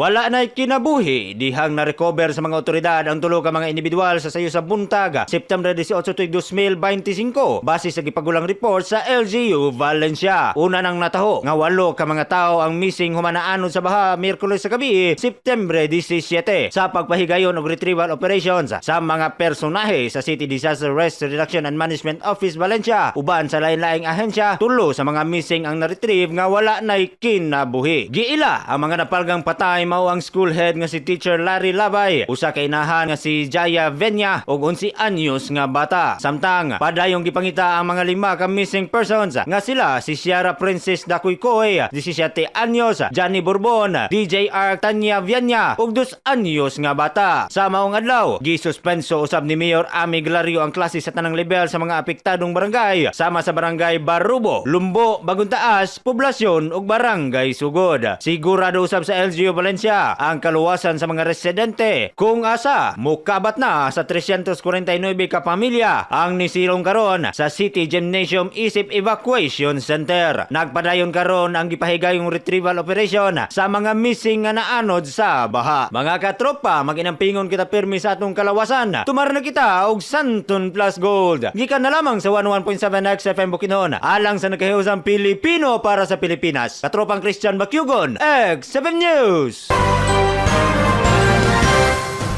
Wala na kinabuhi dihang na-recover sa mga otoridad ang tulo ka mga individual sa sayo sa buntag September 18 tuig 2025 base sa gipagulang report sa LGU Valencia. Una nang nataho nga walo ka mga tao ang missing humanaanon sa baha Miyerkules sa gabi September 17 sa pagpahigayon og retrieval operations sa mga personahe sa City Disaster Risk Reduction and Management Office Valencia uban sa lain-laing ahensya tulo sa mga missing ang na-retrieve nga wala nay kinabuhi. Giila ang mga napalgang patay mao ang school head nga si teacher Larry Labay, usa ka inahan nga si Jaya Venya ug 11 anyos nga bata. Samtang padayong gipangita ang mga lima ka missing persons nga sila si Ciara Princess Dakuykoy, 17 anyos, Johnny Bourbon, DJ R Tanya Vianya ug 2 anyos nga bata. Sa maong adlaw, gisuspenso usab ni Mayor Ami Glario ang klase sa tanang level sa mga apektadong barangay sama sa barangay Barubo, Lumbo, Bagong Taas, Poblasyon ug Barangay Sugod. Sigurado usab sa LGU Valencia ang kaluwasan sa mga residente kung asa mukabat na sa 349 ka pamilya ang nisilong karon sa City Gymnasium Isip Evacuation Center. Nagpadayon karon ang gipahigayong retrieval operation sa mga missing nga naanod sa baha. Mga katropa, maginampingon kita pirmi sa atong kalawasan. Tumar na kita og Santon Plus Gold. Gikan na lamang sa 11.7 XFM Bukidnon. Alang sa nagkahusang Pilipino para sa Pilipinas. Katropang Christian Bakyugon, X7 News. Peace.